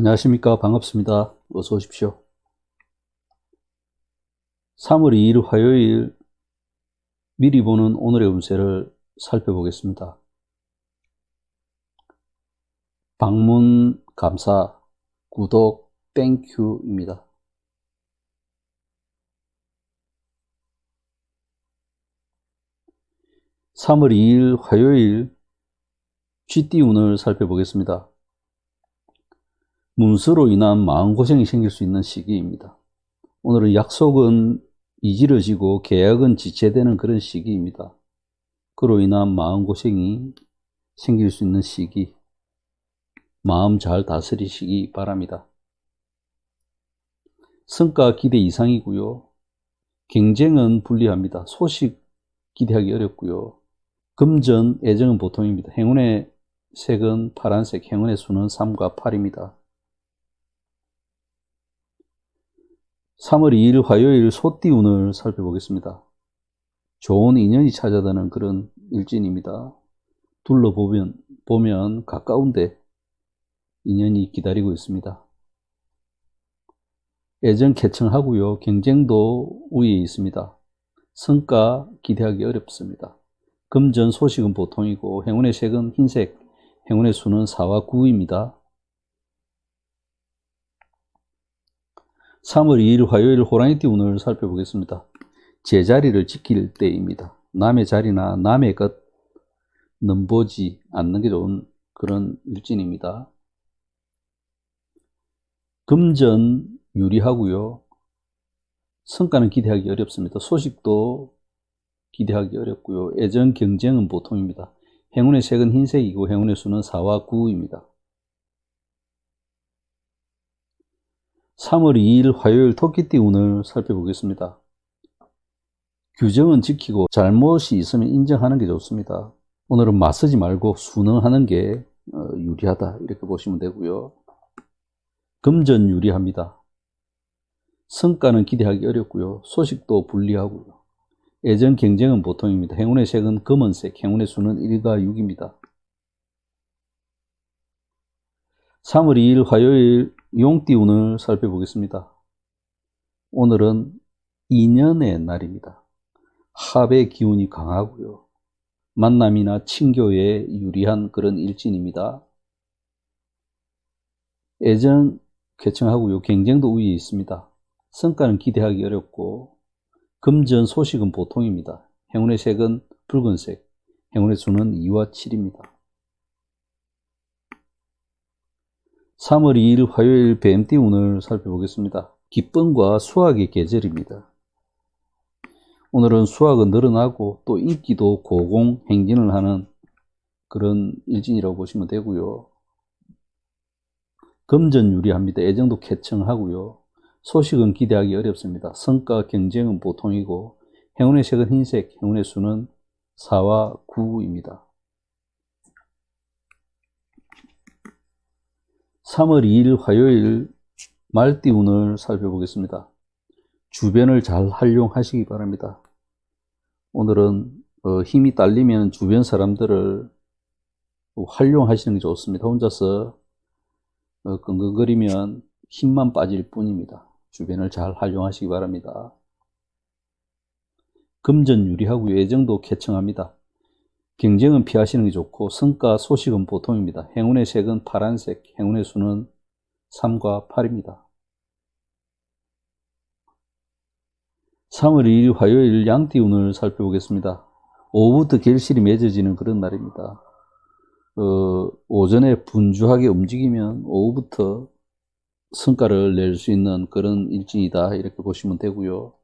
안녕하십니까. 반갑습니다. 어서 오십시오. 3월 2일 화요일 미리 보는 오늘의 운세를 살펴보겠습니다. 방문 감사, 구독, 땡큐입니다. (3월 2일) 화요일 쥐띠운을 살펴보겠습니다. 문서로 인한 마음고생이 생길 수 있는 시기입니다. 오늘은 약속은 이지러지고 계약은 지체되는 그런 시기입니다. 그로 인한 마음고생이 생길 수 있는 시기. 마음 잘 다스리시기 바랍니다. 성과 기대 이상이고요. 경쟁은 불리합니다. 소식 기대하기 어렵고요. 금전, 애정은 보통입니다. 행운의 색은 파란색, 행운의 수는 3과 8입니다. 3월 2일 화요일 소띠운을 살펴보겠습니다. 좋은 인연이 찾아다는 그런 일진입니다. 둘러보면 보면 가까운데 인연이 기다리고 있습니다. 애정 개청하고요. 경쟁도 우위에 있습니다. 성과 기대하기 어렵습니다. 금전 소식은 보통이고 행운의 색은 흰색, 행운의 수는 4와 9입니다. 3월 2일 화요일 호랑이 띠 운을 살펴보겠습니다. 제자리를 지킬 때입니다. 남의 자리나 남의 것 넘보지 않는 게 좋은 그런 일진입니다. 금전 유리하고요. 성과는 기대하기 어렵습니다. 소식도 기대하기 어렵고요. 애정 경쟁은 보통입니다. 행운의 색은 흰색이고 행운의 수는 4와 9입니다. 3월 2일 화요일 토끼띠 운을 살펴보겠습니다. 규정은 지키고 잘못이 있으면 인정하는 게 좋습니다. 오늘은 맞서지 말고 순응하는 게 어, 유리하다 이렇게 보시면 되고요. 금전 유리합니다. 성과는 기대하기 어렵고요. 소식도 불리하고요. 애정 경쟁은 보통입니다. 행운의 색은 검은색, 행운의 수는 1과 6입니다. 3월 2일 화요일 용띠운을 살펴보겠습니다. 오늘은 인연의 날입니다. 합의 기운이 강하고요. 만남이나 친교에 유리한 그런 일진입니다. 애정 개청하고요. 경쟁도 우위에 있습니다. 성과는 기대하기 어렵고 금전 소식은 보통입니다. 행운의 색은 붉은색, 행운의 수는 2와 7입니다. 3월 2일 화요일 뱀띠 운을 살펴보겠습니다. 기쁨과 수학의 계절입니다. 오늘은 수학은 늘어나고 또 인기도 고공 행진을 하는 그런 일진이라고 보시면 되고요. 금전 유리합니다. 애정도 쾌청하고요. 소식은 기대하기 어렵습니다. 성과 경쟁은 보통이고 행운의 색은 흰색, 행운의 수는 4와 9입니다. 3월 2일 화요일 말띠운을 살펴보겠습니다. 주변을 잘 활용하시기 바랍니다. 오늘은 어, 힘이 딸리면 주변 사람들을 활용하시는 게 좋습니다. 혼자서 어, 끙끙거리면 힘만 빠질 뿐입니다. 주변을 잘 활용하시기 바랍니다. 금전 유리하고 예정도 쾌청합니다. 경쟁은 피하시는 게 좋고 성과 소식은 보통입니다. 행운의 색은 파란색, 행운의 수는 3과 8입니다. 3월 2일 화요일 양띠 운을 살펴보겠습니다. 오후부터 결실이 맺어지는 그런 날입니다. 어, 오전에 분주하게 움직이면 오후부터 성과를 낼 수 있는 그런 일진이다 이렇게 보시면 되고요.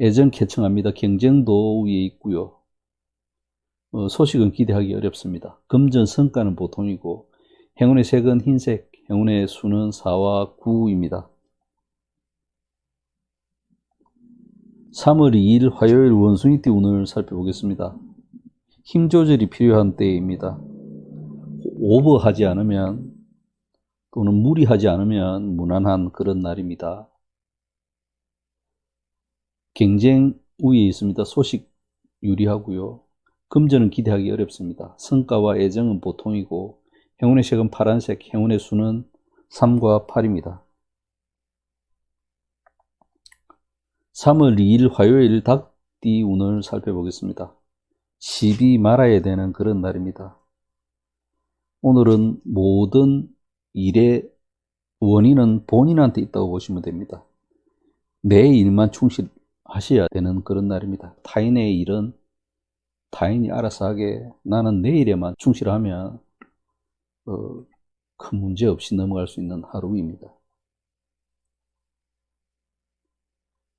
애정 쾌청합니다. 경쟁도 위에 있고요. 어, 소식은 기대하기 어렵습니다. 금전 성과는 보통이고 행운의 색은 흰색, 행운의 수는 4와 9입니다. 3월 2일 화요일 원숭이띠 운을 살펴보겠습니다. 힘 조절이 필요한 때입니다. 오버하지 않으면 또는 무리하지 않으면 무난한 그런 날입니다. 경쟁 우위에 있습니다. 소식 유리하고요. 금전은 기대하기 어렵습니다. 성과와 애정은 보통이고 행운의 색은 파란색, 행운의 수는 3과 8입니다. 3월 2일 화요일 닭띠 운을 살펴보겠습니다. 집이 말아야 되는 그런 날입니다. 오늘은 모든 일의 원인은 본인한테 있다고 보시면 됩니다. 내 일만 충실하셔야 되는 그런 날입니다. 타인의 일은 타인이 알아서 하게 나는 내 일에만 충실하면 어, 큰 문제 없이 넘어갈 수 있는 하루입니다.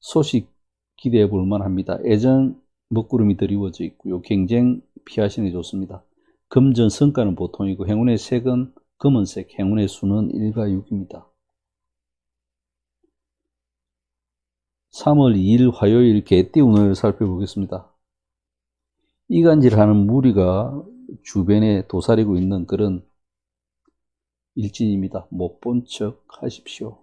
소식 기대해 볼 만합니다. 애정 먹구름이 드리워져 있고요. 경쟁 피하시는 게 좋습니다. 금전 성과는 보통이고 행운의 색은 검은색, 행운의 수는 1과 6입니다. 3월 2일 화요일 개띠 운을 살펴보겠습니다. 이간질 하는 무리가 주변에 도사리고 있는 그런 일진입니다. 못 본 척 하십시오.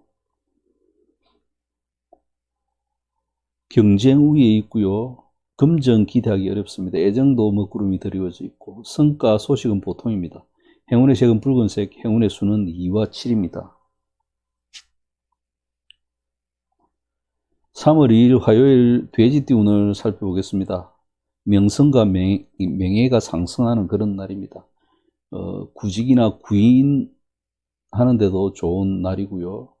경쟁 우위에 있고요. 금전 기대하기 어렵습니다. 애정도 먹구름이 드리워져 있고 성과 소식은 보통입니다. 행운의 색은 붉은색, 행운의 수는 2와 7입니다. 3월 2일 화요일 돼지띠 운을 살펴보겠습니다. 명성과 명, 명예가 상승하는 그런 날입니다. 어, 구직이나 구인 하는데도 좋은 날이고요.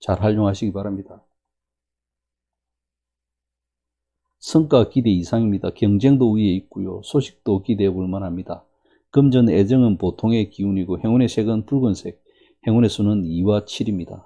잘 활용하시기 바랍니다. 성과 기대 이상입니다. 경쟁도 위에 있고요. 소식도 기대해 볼 만합니다. 금전 애정은 보통의 기운이고 행운의 색은 붉은색, 행운의 수는 2와 7입니다.